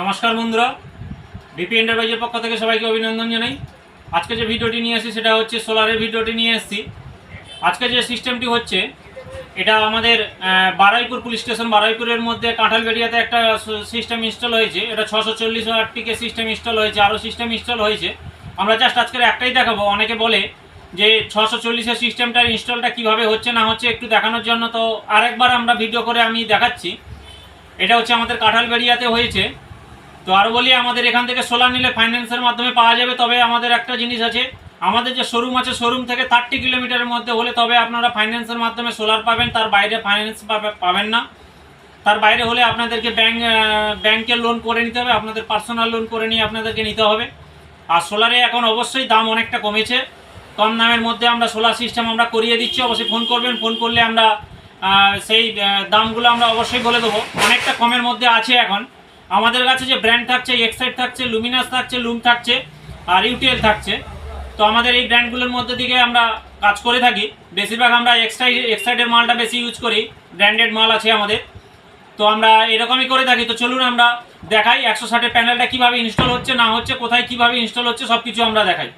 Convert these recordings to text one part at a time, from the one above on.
নমস্কার বন্ধুরা বিপি এন্টারপ্রাইজের পক্ষ থেকে সবাইকে অভিনন্দন জানাই। আজকে যে ভিডিওটি নিয়ে এসেছি সেটা হচ্ছে সোলারের ভিডিওটি নিয়ে এসেছি। আজকে যে সিস্টেমটি হচ্ছে, এটা আমাদের বারুইপুর পুলিশ স্টেশন, বারুইপুরের মধ্যে কাঁঠালবেড়িয়াতে একটা সিস্টেম ইনস্টল হয়েছে। এটা ছশো চল্লিশ টিকে সিস্টেম ইনস্টল হয়েছে, আরও সিস্টেম ইনস্টল হয়েছে। আমরা জাস্ট আজকের একটাই দেখাবো। অনেকে বলে যে ছশো চল্লিশের সিস্টেমটার ইনস্টলটা কীভাবে হচ্ছে, না হচ্ছে একটু দেখানোর জন্য। তো আরেকবার আমরা ভিডিও করে আমি দেখাচ্ছি। এটা হচ্ছে আমাদের কাঁঠালবেড়িয়াতে হয়েছে। তো আরও বলি, আমাদের এখান থেকে সোলার নিলে ফাইন্যান্সের মাধ্যমে পাওয়া যাবে, তবে আমাদের একটা জিনিস আছে। আমাদের যে শোরুম আছে শোরুম থেকে থার্টি কিলোমিটারের মধ্যে হলে তবে আপনারা ফাইন্যান্সের মাধ্যমে সোলার পাবেন, তার বাইরে ফাইন্যান্স পাবেন না। তার বাইরে হলে আপনাদেরকে ব্যাংক ব্যাংকের লোন করে নিতে হবে, আপনাদের পার্সোনাল লোন করে নিয়ে আপনাদেরকে নিতে হবে। আর সোলারে এখন অবশ্যই দাম অনেকটা কমেছে। কম দামের মধ্যে আমরা সোলার সিস্টেম আমরা করিয়ে দিচ্ছি, অবশ্যই ফোন করবেন ফোন করলে আমরা সেই দামগুলো আমরা অবশ্যই বলে দেবো। অনেকটা কমের মধ্যে আছে এখন। আমাদের কাছে যে ব্র্যান্ড থাকছে এক্সাইড থাকছে লুমিনাস থাকছে লুম থাকছে, আর ইউটিএল থাকছে। তো আমাদের এই ব্র্যান্ডগুলোর মধ্যে দিকে আমরা কাজ করে থাকি। বেশিরভাগ আমরা এক্সাইড এক্সাইডের মালটা বেশি ইউজ করি। ব্র্যান্ডেড মাল আছে আমাদের। তো আমরা এরকমই করে থাকি। তো চলুন আমরা দেখাই একশো ষাটের প্যানেলটা কীভাবে ইনস্টল হচ্ছে, না হচ্ছে, কোথায় কীভাবে ইনস্টল হচ্ছে সব কিছু আমরা দেখাই।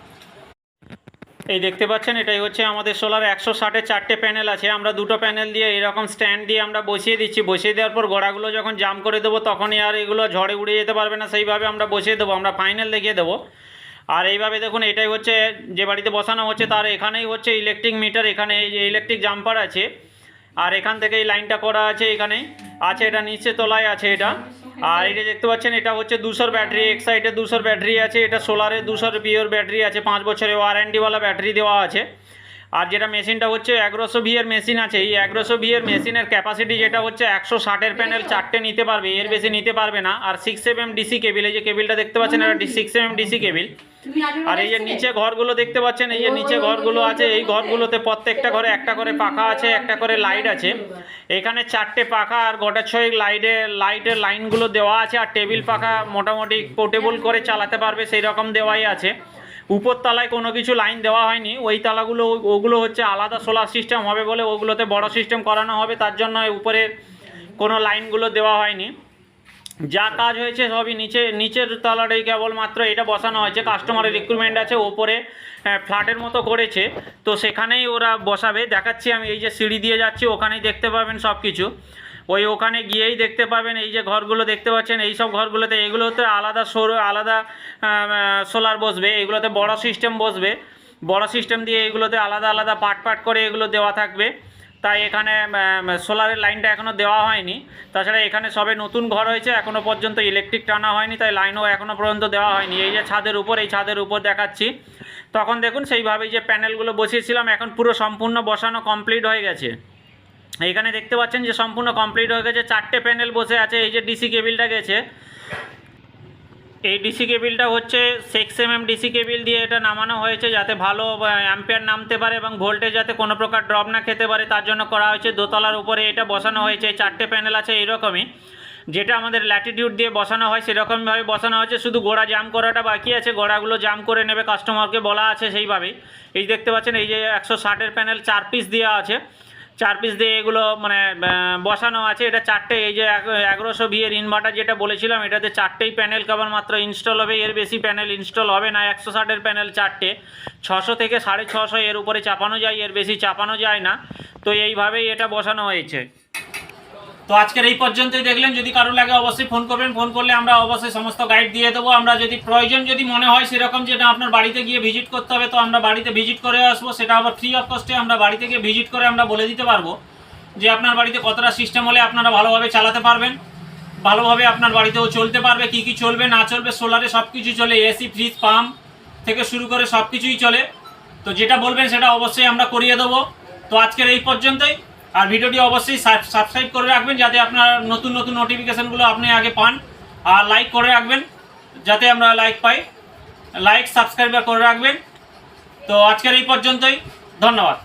এই দেখতে পাচ্ছেন, এটাই হচ্ছে আমাদের সোলার একশো ষাটের চারটে প্যানেল আছে। আমরা দুটো প্যানেল দিয়ে এরকম স্ট্যান্ড দিয়ে আমরা বসিয়ে দিচ্ছি। বসিয়ে দেওয়ার পর গোড়াগুলো যখন জাম করে দেবো, তখনই আর এগুলো ঝড়ে উড়ে যেতে পারবে না। সেইভাবে আমরা বসিয়ে দেবো, আমরা ফাইনাল দেখিয়ে দেবো। আর এইভাবে দেখুন, এটাই হচ্ছে যে বাড়িতে বসানো হচ্ছে, তার এখানেই হচ্ছে ইলেকট্রিক মিটার এখানে এই যে ইলেকট্রিক জাম্পার আছে। আর এখান থেকে এই লাইনটা করা আছে এখানে আছে, এটা নিচে তলায় আছে এটা। আর এটা দেখতে পাচ্ছেন এটা হচ্ছে দুশোর ব্যাটারি এক সাইডে দুশোর ব্যাটারি আছে এটা সোলারে দুশোর পিওর ব্যাটারি আছে পাঁচ বছরের ওয়ারেন্টিওয়ালা ব্যাটারি দেওয়া আছে। আর যেটা মেশিনটা হচ্ছে এগারোশো ভিএর মেশিন আছে, এই এগারোশো ভিএর মেশিনের ক্যাপাসিটি যেটা হচ্ছে একশো ষাটের প্যানেল চারটে নিতে পারবে, এর বেশি নিতে পারবে না। আর সিক্স এম ডিসি কেবিল এই যে কেবিলটা দেখতে পাচ্ছেন, এটা সিক্স এম ডিসি কেবিল আর এই যে নিচে ঘরগুলো দেখতে পাচ্ছেন, এই যে নিচে ঘরগুলো আছে, এই ঘরগুলোতে প্রত্যেকটা ঘরে একটা করে পাখা আছে, একটা করে লাইট আছে। এখানে চারটে পাখা আর গোটা ছয় লাইটে লাইটের লাইনগুলো দেওয়া আছে, আর টেবিল পাখা মোটামুটি পোর্টেবল করে চালাতে পারবে, সেই রকম দেওয়াই আছে। উপর তলায় কোনো কিছু লাইন দেওয়া হয়নি। ওই তালাগুলো, ওগুলো হচ্ছে আলাদা সোলার সিস্টেম হবে বলে ওগুলোতে বড় সিস্টেম করানো হবে, তার জন্য উপরের কোনো লাইনগুলো দেওয়া হয়নি। যা কাজ হয়েছে সবই নিচে, নিচের তলাটাই কেবলমাত্র এটা বসানো হয়েছে। কাস্টমারের রিক্রুটমেন্ট আছে, ওপরে ফ্ল্যাটের মতো করেছে। তো সেখানেই ওরা বসাবে। দেখাচ্ছি আমি, এই যে সিঁড়ি দিয়ে যাচ্ছি, ওখানেই দেখতে পাবেন সব কিছু ওই ওখানে গিয়েই দেখতে পাবেন, এই যে ঘরগুলো দেখতে পাচ্ছেন, এই সব ঘরগুলোতে, এগুলোতে আলাদা সৌর, আলাদা সোলার বসবে, এগুলোতে বড় সিস্টেম বসবে। বড় সিস্টেম দিয়ে এগুলোতে আলাদা আলাদা পার্ট পার্ট করে এগুলো দেওয়া থাকবে। তাই এখানে সোলারের লাইনটা এখনও দেওয়া হয়নি। তাছাড়া এখানে সবে নতুন ঘর হয়েছে এখনও পর্যন্ত ইলেকট্রিক টানা হয়নি, তাই লাইনও এখনও পর্যন্ত দেওয়া হয়নি। এই যে ছাদের উপর, এই ছাদের উপর দেখাচ্ছি। তখন দেখুন, সেইভাবেই যে প্যানেলগুলো বসিয়েছিলাম, এখন পুরো সম্পূর্ণ বসানো কমপ্লিট হয়ে গেছে। এইখানে দেখতে পাচ্ছেন যে সম্পূর্ণ কমপ্লিট হয়ে গেছে। চারটে প্যানেল বসে আছে। এই যে ডিসি কেবিলটা গেছে, এই ডিসি কেবিলটা হচ্ছে six M M DC cable দিয়ে এটা নামানো হয়েছে যাতে ভালো অ্যাম্পিয়ার নামতে পারে এবং ভোল্টেজ যাতে কোনো প্রকার ড্রপ না খেতে পারে, তার জন্য করা হয়েছে। দোতলার উপরে এটা বসানো হয়েছে। চারটে প্যানেল আছে এইরকমই। যেটা আমাদের ল্যাটিটিউড দিয়ে বসানো হয়, সেরকমভাবে বসানো হয়েছে। শুধু গোড়া জাম করাটা বাকি আছে। গোড়াগুলো জাম করে নেবে কাস্টমারকে বলা আছে সেইভাবেই। এই দেখতে পাচ্ছেন, এই যে একশো ষাটের প্যানেল চার পিস দেওয়া আছে। চার পিস দিয়ে এগুলো মানে বসানো আছে। এটা চারটে, এই যে এগারোশো বিয়ের ইনভার্টার যেটা বলেছিলাম, এটাতে চারটেই প্যানেল কেবলমাত্র ইনস্টল হবে। এর বেশি প্যানেল ইনস্টল হবে না, একশো ষাটের প্যানেল চারটে। ছশো থেকে সাড়ে ছশো এর উপরে চাপানো যায়, এর বেশি চাপানো যায় না। তো এইভাবেই এটা বসানো হয়েছে। তো আজকের এই পর্যন্তই দেখলেন। যদি কারও লাগে অবশ্যই ফোন করবেন। ফোন করলে আমরা অবশ্যই সমস্ত গাইড দিয়ে দেবো। আমরা যদি প্রয়োজন যদি মনে হয় সেরকম যেটা আপনার বাড়িতে গিয়ে ভিজিট করতে হবে, তো আমরা বাড়িতে ভিজিট করে আসব। সেটা আবার ফ্রি অফ কস্টে আমরা বাড়িতে গিয়ে ভিজিট করে আমরা বলে দিতে পারব যে আপনার বাড়িতে কতটা সিস্টেম হলে আপনারা ভালোভাবে চালাতে পারবেন। ভালোভাবে আপনার বাড়িতেও চলতে পারবে, কি কি চলবে, না চলবে সোলারে সব কিছু চলে এসি ফ্রিজ পাম্প থেকে শুরু করে সব কিছুই চলে। তো যেটা বলবেন সেটা অবশ্যই আমরা করিয়ে দেবো। তো আজকের এই পর্যন্তই। আর ভিডিওটি অবশ্যই সাবস্ক্রাইব করে রাখবেন যাতে আপনার নতুন নতুন নোটিফিকেশানগুলো আপনি আগে পান। আর লাইক করে রাখবেন, যাতে আমরা লাইক পাই। লাইক সাবস্ক্রাইব করে রাখবেন। তো আজকের এই পর্যন্তই। ধন্যবাদ।